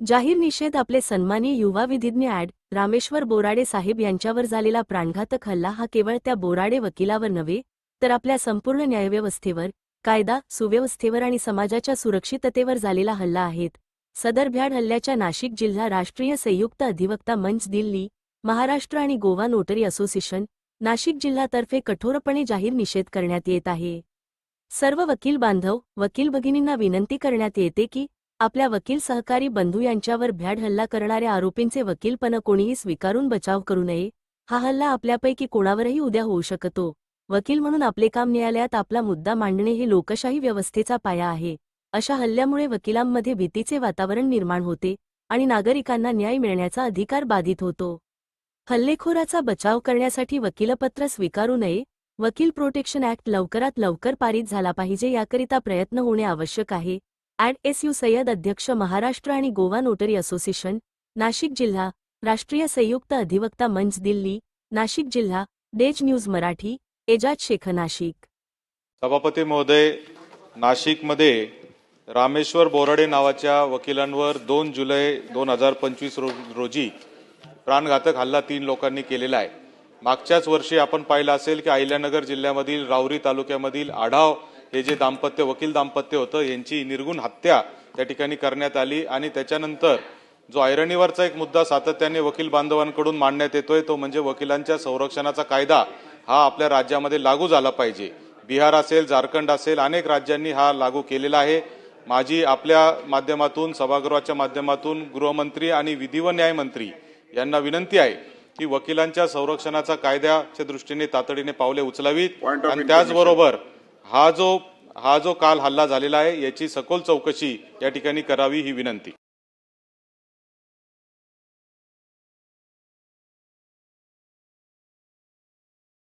जाहीर निषेध आपले सन्मानीय युवा विधिज्ञ ॲड. रामेश्वर बोराडे साहेब यांच्यावर झालेला प्राणघातक हल्ला हा केवळ त्या बोराडे वकिलावर नव्हे तर आपल्या संपूर्ण न्यायव्यवस्थेवर कायदा सुव्यवस्थेवर आणि समाजाच्या सुरक्षिततेवर झालेला हल्ला आहेत. सदर भ्याड हल्ल्याच्या नाशिक जिल्हा राष्ट्रीय संयुक्त अधिवक्ता मंच दिल्ली महाराष्ट्र आणि गोवा नोटरी असोसिएशन नाशिक जिल्ह्यातर्फे कठोरपणे जाहीर निषेध करण्यात येत आहे. सर्व वकील बांधव वकील भगिनींना विनंती करण्यात येते की आपल्या वकील सहकारी बंधू यांच्यावर भ्याड हल्ला करणाऱ्या आरोपींचे वकीलपण कोणीही स्वीकारून बचाव करू नये. हा हल्ला आपल्यापैकी कोणावरही उद्या होऊ शकतो. वकील म्हणून आपले काम न्यायालयात आपला मुद्दा मांडणे हे लोकशाही व्यवस्थेचा पाया आहे. अशा हल्ल्यामुळे वकिलांमध्ये भीतीचे वातावरण निर्माण होते आणि नागरिकांना न्याय मिळण्याचा अधिकार बाधित होतो. हल्लेखोराचा बचाव करण्यासाठी वकीलपत्र स्वीकारू नये. वकील प्रोटेक्शन ऍक्ट लवकरात लवकर पारित झाला पाहिजे याकरिता प्रयत्न होणे आवश्यक आहे. ॲड एस यू सय्यद अध्यक्ष महाराष्ट्र आणि गोवा नोटरी असोसिएशन नाशिक जिल्हा राष्ट्रीय संयुक्त अधिवक्ता मंच दिल्ली नाशिक जिल्हा डेज न्यूज मराठी एजाज शेख नाशिक. सभापती महोदय नाशिकमध्ये रामेश्वर बोराडे नावाच्या वकिलांवर दोन जुलै दोन हजार पंचवीस रो रोजी प्राणघातक हल्ला तीन लोकांनी केलेला आहे. मागच्याच वर्षी आपण पाहिलं असेल की अहिल्यानगर जिल्ह्यामधील राऊरी तालुक्यामधील आढाव हे जे दाम्पत्य वकील दाम्पत्य होतं यांची निर्गुण हत्या त्या ठिकाणी करण्यात आली आणि त्याच्यानंतर जो ऐरणीवरचा एक मुद्दा सातत्याने वकील बांधवांकडून मांडण्यात येतोय तो म्हणजे वकिलांच्या संरक्षणाचा कायदा हा आपल्या राज्यामध्ये लागू झाला पाहिजे. बिहार असेल झारखंड असेल अनेक राज्यांनी हा लागू केलेला आहे. माझी आपल्या माध्यमातून सभागृहाच्या माध्यमातून गृहमंत्री आणि विधी व न्यायमंत्री यांना विनंती आहे की वकिलांच्या संरक्षणाचा कायद्याच्या दृष्टीने तातडीने पावले उचलावीत. आणि त्याचबरोबर हा जो हा जो काल हल्ला झालेला आहे याची सखोल चौकशी या ठिकाणी करावी ही विनंती.